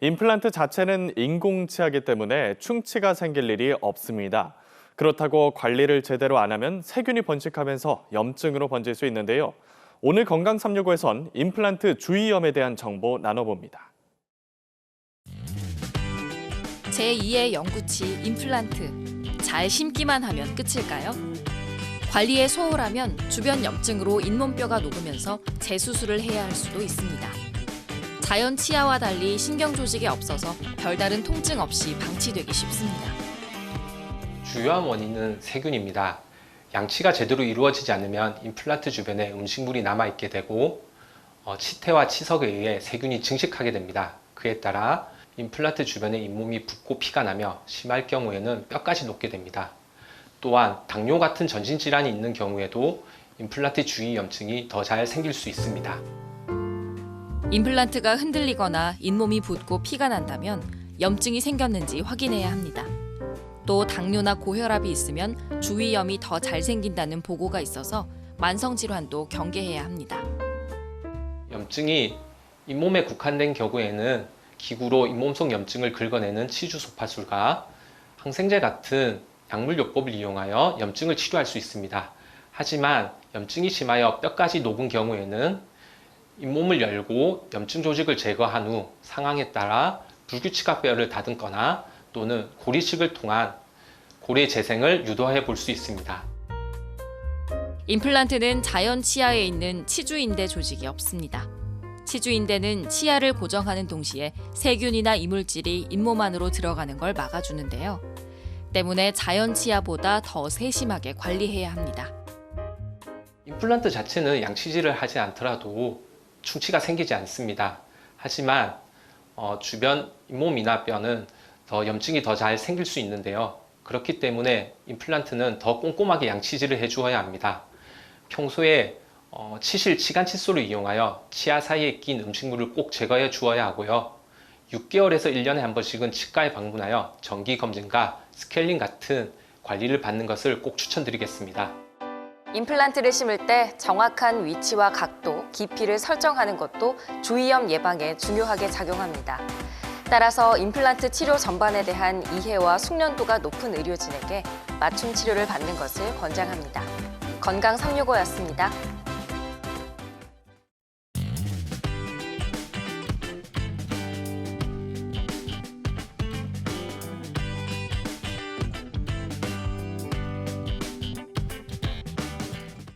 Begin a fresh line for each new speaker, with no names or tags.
임플란트 자체는 인공치아기 때문에 충치가 생길 일이 없습니다. 그렇다고 관리를 제대로 안 하면 세균이 번식하면서 염증으로 번질 수 있는데요. 오늘 건강 365에선 임플란트 주의염에 대한 정보 나눠봅니다.
제2의 영구치 임플란트. 잘 심기만 하면 끝일까요? 관리에 소홀하면 주변 염증으로 잇몸뼈가 녹으면서 재수술을 해야 할 수도 있습니다. 자연 치아와 달리 신경 조직이 없어서 별다른 통증 없이 방치되기 쉽습니다.
주요한 원인은 세균입니다. 양치가 제대로 이루어지지 않으면 임플란트 주변에 음식물이 남아있게 되고 어, 치태와 치석에 의해 세균이 증식하게 됩니다. 그에 따라 임플란트 주변에 잇몸이 붓고 피가 나며 심할 경우에는 뼈까지 녹게 됩니다. 또한 당뇨 같은 전신 질환이 있는 경우에도 임플란트 주위 염증이 더 잘 생길 수 있습니다.
임플란트가 흔들리거나 잇몸이 붓고 피가 난다면 염증이 생겼는지 확인해야 합니다. 또 당뇨나 고혈압이 있으면 주위염이 더 잘 생긴다는 보고가 있어서 만성 질환도 경계해야 합니다.
염증이 잇몸에 국한된 경우에는 기구로 잇몸 속 염증을 긁어내는 치주 소파술과 항생제 같은 약물 요법을 이용하여 염증을 치료할 수 있습니다. 하지만 염증이 심하여 뼈까지 녹은 경우에는 잇몸을 열고 염증 조직을 제거한 후 상황에 따라 불규칙한 뼈를 다듬거나 또는 고리식을 통한 고리 재생을 유도해 볼 수 있습니다.
임플란트는 자연 치아에 있는 치주인대 조직이 없습니다. 치주인대는 치아를 고정하는 동시에 세균이나 이물질이 잇몸 안으로 들어가는 걸 막아주는데요. 때문에 자연 치아보다 더 세심하게 관리해야 합니다.
임플란트 자체는 양치질을 하지 않더라도 충치가 생기지 않습니다. 하지만 어, 주변 잇몸이나 뼈는 더 염증이 더 잘 생길 수 있는데요. 그렇기 때문에 임플란트는 더 꼼꼼하게 양치질을 해주어야 합니다. 평소에 어, 치실 치간 칫솔을 이용하여 치아 사이에 낀 음식물을 꼭 제거해 주어야 하고요. 6개월에서 1년에 한 번씩은 치과에 방문하여 정기 검진과 스케일링 같은 관리를 받는 것을 꼭 추천드리겠습니다.
임플란트를 심을 때 정확한 위치와 각도, 깊이를 설정하는 것도 주위염 예방에 중요하게 작용합니다. 따라서 임플란트 치료 전반에 대한 이해와 숙련도가 높은 의료진에게 맞춤 치료를 받는 것을 권장합니다. 건강 365였습니다.